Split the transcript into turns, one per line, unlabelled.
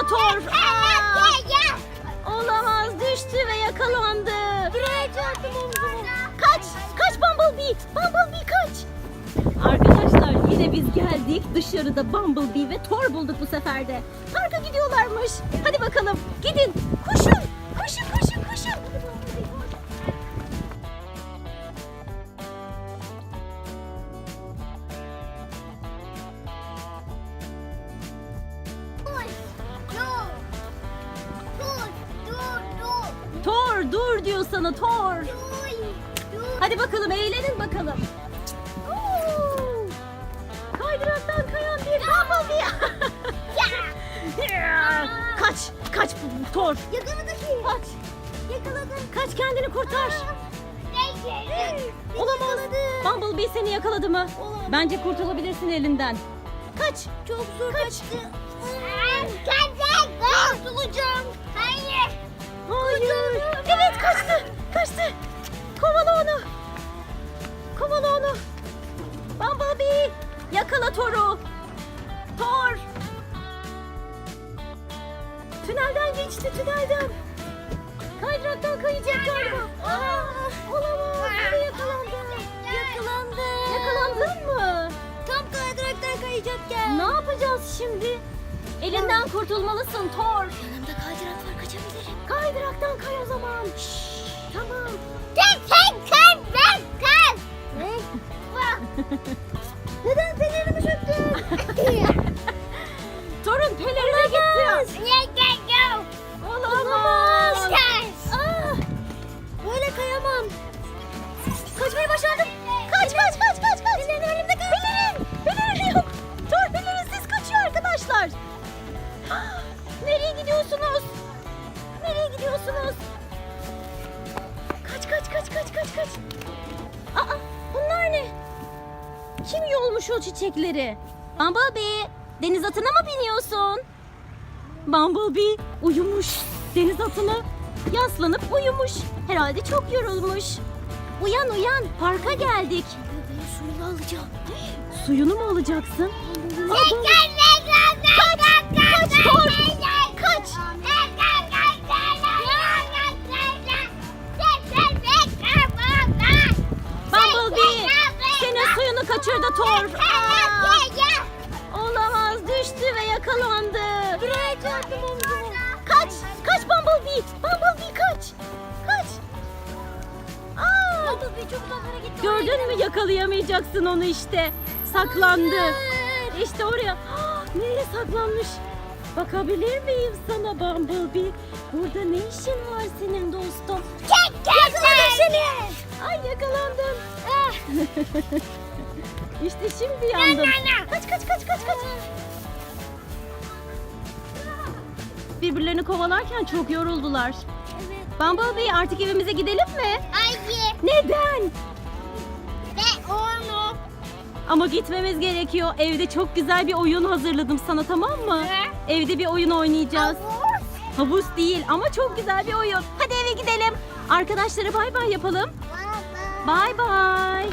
Predator. Olamaz düştü ve yakalandı. Buraya çarptım. Kaç kaç Bumblebee. Bumblebee kaç. Arkadaşlar yine biz geldik. Dışarıda Bumblebee ve Thor bulduk bu sefer de. Parka gidiyorlarmış. Hadi bakalım gidin koşun. Thor dur diyor sana Thor.
Dur. Dur.
Hadi bakalım eğlenin bakalım. Oo! Kaydıraktan kayan bir Bumblebee. kaç, kaç Thor.
Yakaladı ki.
Kaç,
Yakaladı.
kaç kendini kurtar. Olamaz. Bumblebee seni yakaladı mı? Bence kurtulabilirsin elinden. Kaç.
Çok zor kaçtı. Kaçacak. Kurtulacağım.
Yakala Thor'u. Thor. Tünelden geçti tünelden. Kaydıraktan kayacak galiba. Aa, olamaz. Yine yakalandı.
Yakalandı.
Yakalandın mı?
Tam kaydıraktan kayacakken.
Ne yapacağız şimdi? Elinden kurtulmalısın Thor.
Yanımda kaydırak var kaçabilirim.
Kaydıraktan kay o zaman. Tamam.
Sen sen kay gel
Olamaz.
Ah, Böyle kayamam. Kaçmayı başardım. Kaç kaç kaç kaç kaç. Pelerin elimde kaldı.
Pelerin. Pelerin yok. Thor pelerinsiz kaçıyor arkadaşlar. Nereye gidiyorsunuz? Nereye gidiyorsunuz? Kaç kaç kaç kaç kaç kaç. Aa bunlar ne? Kim yolmuş o çiçekleri? Bumblebee deniz atına mı biniyorsun? Bumblebee uyumuş deniz atına yaslanıp uyumuş. Herhalde çok yorulmuş. Uyan uyan parka geldik.
Suyunu alacağım.
Suyunu mu alacaksın? Aa,
Kaç
Thor. Kaç. Bumblebee senin suyunu kaçırdı Thor. Aa, Bumblebee. Bumblebee kaç. Kaç. Aa,
Bumblebee çok uzaklara gitti.
gördün mü yakalayamayacaksın onu işte. Saklandı. İşte oraya. Ah, Nereye saklanmış? Bakabilir miyim sana Bumblebee? Burada ne işin var senin dostum?
Yakaladım seni.
Ay yakalandım. Ah. işte şimdi yandım. Kaç kaç kaç kaç kaç. Birbirlerini kovalarken çok yoruldular.
Evet.
Bumblebee artık evimize gidelim mi?
Hayır.
Neden?
Ve onu.
Ama gitmemiz gerekiyor. Evde çok güzel bir oyun hazırladım sana tamam mı? Evde bir oyun oynayacağız. Havuz değil ama çok güzel bir oyun. Hadi eve gidelim. Arkadaşlara bay bay yapalım.
Baba.
Bay bay.